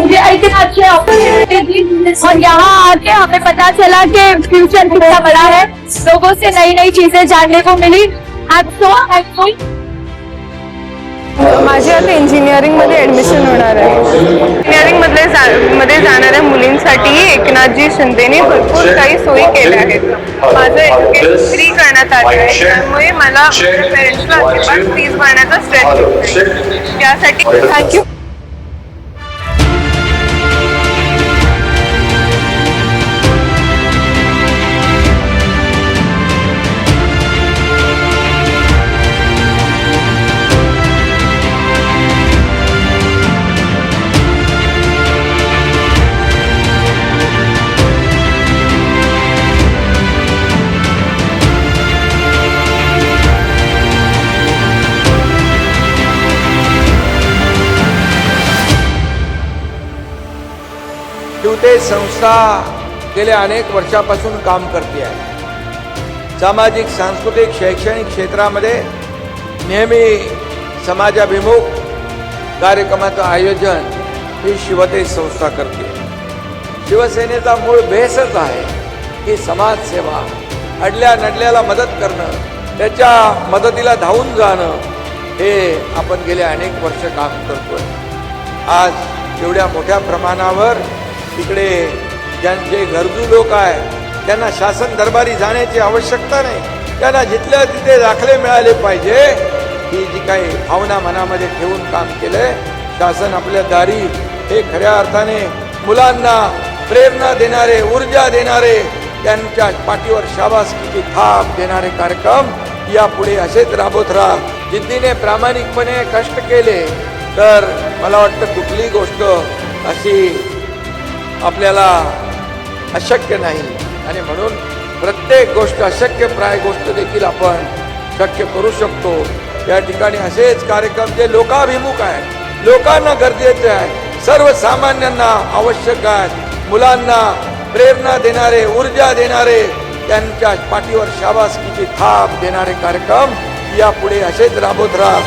मुझे इतने अच्छे अपॉर्चुनिटी और यहाँ आके हमें पता चला कि फ्यूचर कितना बड़ा है। लोगों से नई नई चीजें जानने को मिली। माझी आता इंजिनिअरिंगमध्ये ऍडमिशन होणार आहे. इंजिनिअरिंग मधले जा- मध्ये जाणाऱ्या मुलींसाठी एकनाथजी शिंदेने भरपूर काही सोयी केल्या आहेत. माझं एज्युकेशन फ्री करण्यात आलं आहे. त्यामुळे मला माझ्या पेरेंट्सला अजिबात फीज भरण्याचा स्ट्रेस. त्यासाठी थँक्यू शिवते संस्था गेल्या अनेक वर्षापासून काम करते आहे. सामाजिक सांस्कृतिक शैक्षणिक क्षेत्रामध्ये नेहमी समाजाभिमुख कार्यक्रमाचं आयोजन ही शिवते संस्था करते. शिवसेनेचा मूळ बेसच आहे की समाजसेवा अडल्या नडल्याला मदत करणं त्याच्या मदतीला धावून जाणं हे आपण गेले अनेक वर्ष काम करतोय. आज एवढ्या मोठ्या प्रमाणावर तिकडे ज्यांचे गरजू लोक आहे त्यांना शासन दरबारी जाण्याची आवश्यकता नाही. त्यांना जिथल्या तिथे दाखले मिळाले पाहिजे ही जी काही भावना मनामध्ये ठेवून काम केलंय शासन आपल्या दारी हे खऱ्या अर्थाने मुलांना प्रेरणा देणारे ऊर्जा देणारे त्यांच्या पाठीवर शाबासकीची थाप देणारे कार्यक्रम यापुढे असेच राबवत राहा. जिद्दीने प्रामाणिकपणे कष्ट केले तर मला वाटतं कुठलीही गोष्ट अशी आपल्याला अशक्य नाही. आणि म्हणून प्रत्येक गोष्ट अशक्य प्राय गोष्ट देखील आपण शक्य करू शकतो. या ठिकाणी असेच कार्यक्रम जे लोकाभिमुख आहेत लोकांना गरजेचे आहे सर्वसामान्यांना आवश्यक आहे. मुलांना प्रेरणा देणारे ऊर्जा देणारे त्यांच्या पाठीवर शाबासकीची थाप देणारे कार्यक्रम यापुढे असेच राबवत राहा.